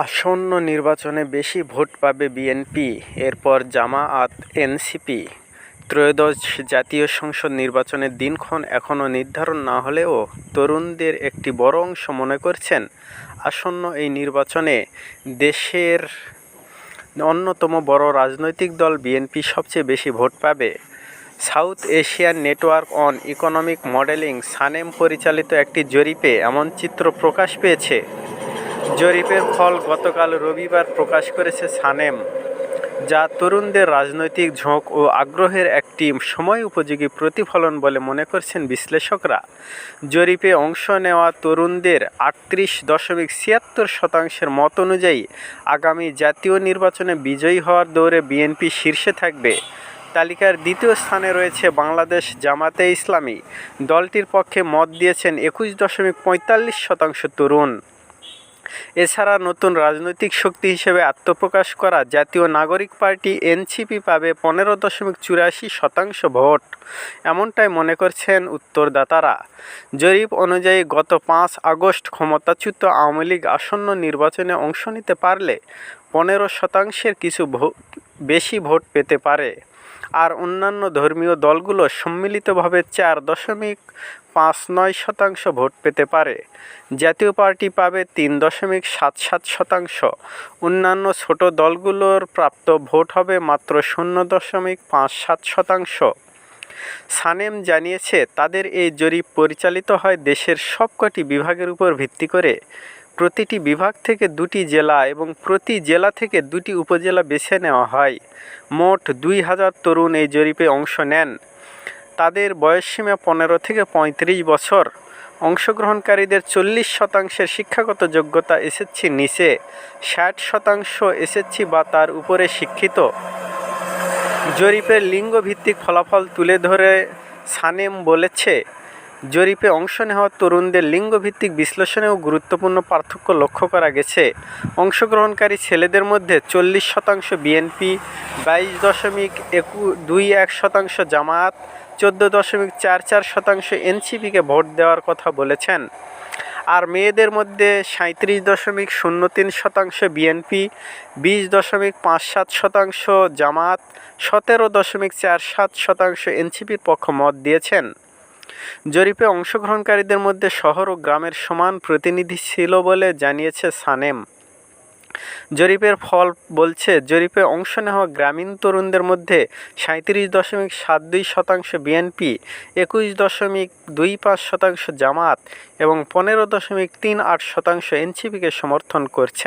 আসন্ন নির্বাচনে বেশি ভোট পাবে বিএনপি, এরপর জামায়াত, এনসিপি। ত্রয়োদশ জাতীয় সংসদ নির্বাচনের দিনক্ষণ এখনও নির্ধারণ না হলেও তরুণদের একটি বড় অংশ মনে করছেন, আসন্ন এই নির্বাচনে দেশের অন্যতম বড় রাজনৈতিক দল বিএনপি সবচেয়ে বেশি ভোট পাবে। South Asian Network on Economic Modelling SANEM পরিচালিত একটি জরিপে এমন চিত্র প্রকাশ পেয়েছে। জরিপের ফল গতকাল রবিবার প্রকাশ করেছে সানেম, যা তরুণদের রাজনৈতিক ঝোঁক ও আগ্রহের একটি সময় উপযোগী প্রতিফলন বলে মনে করছেন বিশ্লেষকরা। জরিপে অংশ নেওয়া তরুণদের আটত্রিশ দশমিক ছিয়াত্তর শতাংশের মত অনুযায়ী আগামী জাতীয় নির্বাচনে বিজয়ী হওয়ার দৌড়ে বিএনপি শীর্ষে থাকবে। তালিকার দ্বিতীয় স্থানে রয়েছে বাংলাদেশ জামাতে ইসলামী। দলটির পক্ষে মত দিয়েছেন একুশ দশমিক পঁয়তাল্লিশ শতাংশ তরুণ। এছাড়া নতুন রাজনৈতিক শক্তি হিসেবে আত্মপ্রকাশ করা জাতীয় নাগরিক পার্টি এনসিপি পাবে পনেরো দশমিক চুরাশি শতাংশ ভোট, এমনটাই মনে করছেন উত্তরদাতারা। জরিপ অনুযায়ী গত পাঁচ আগস্ট ক্ষমতাচ্যুত আওয়ামী লীগ আসন্ন নির্বাচনে অংশ নিতে পারলে পনেরো শতাংশের কিছু বেশি ভোট পেতে পারে। আর অন্যান্য ধর্মীয় দলগুলো সম্মিলিতভাবে চার দশমিক পাঁচ নয় শতাংশ ভোট পেতে পারে। জাতীয় পার্টি পাবে তিন দশমিক সাত সাত শতাংশ। অন্যান্য ছোট দলগুলোর প্রাপ্ত ভোট হবে মাত্র শূন্য দশমিক পাঁচ সাত শতাংশ। সানেম জানিয়েছে, তাদের এই জরিপ পরিচালিত হয় দেশের সবকটি বিভাগের উপর ভিত্তি করে। প্রতিটি বিভাগ থেকে দুটি জেলা এবং প্রতি জেলা থেকে দুটি উপজেলা বেছে নেওয়া হয়। মোট দুই হাজার তরুণ এই জরিপে অংশ নেন। তাদের বয়সসীমা পনেরো থেকে পঁয়ত্রিশ বছর। অংশগ্রহণকারীদের চল্লিশ শতাংশের শিক্ষাগত যোগ্যতা এসেছি নিচে, ষাট শতাংশ এসেছি বা তার উপরে শিক্ষিত। জরিপের লিঙ্গভিত্তিক ফলাফল তুলে ধরে সানেম বলেছে জরিপে অংশ নেওয়া তরুণদের লিঙ্গভিত্তিক বিশ্লেষণেও গুরুত্বপূর্ণ পার্থক্য লক্ষ্য করা গেছে। অংশগ্রহণকারী ছেলেদের মধ্যে চল্লিশ শতাংশ বিএনপি, বাইশ দশমিক একু দুই এক শতাংশ জামাত চোদ্দ দশমিক চার চার শতাংশ এনসিপিকে ভোট দেওয়ার কথা বলেছেন। আর মেয়েদের মধ্যে সাঁত্রিশ দশমিক শূন্য তিন শতাংশ বিএনপি, বিশ দশমিক পাঁচ সাত শতাংশ জামাত সতেরো দশমিক চার সাত শতাংশ এনসিপির পক্ষ মত দিয়েছেন। জরিপে অংশগ্রহণকারীদের মধ্যে শহর ও গ্রামের সমান প্রতিনিধি ছিল বলে জানিয়েছে সানেম। জরিপের ফল বলছে, জরিপে অংশ নেওয়া গ্রামীণ তরুণদের মধ্যে সাঁত্রিশ দশমিক সাত দুই শতাংশ বিএনপি, একুশ দশমিক দুই পাঁচ শতাংশ জামাত এবং পনেরো দশমিক তিন আট শতাংশ এনসিপিকে সমর্থন করছে।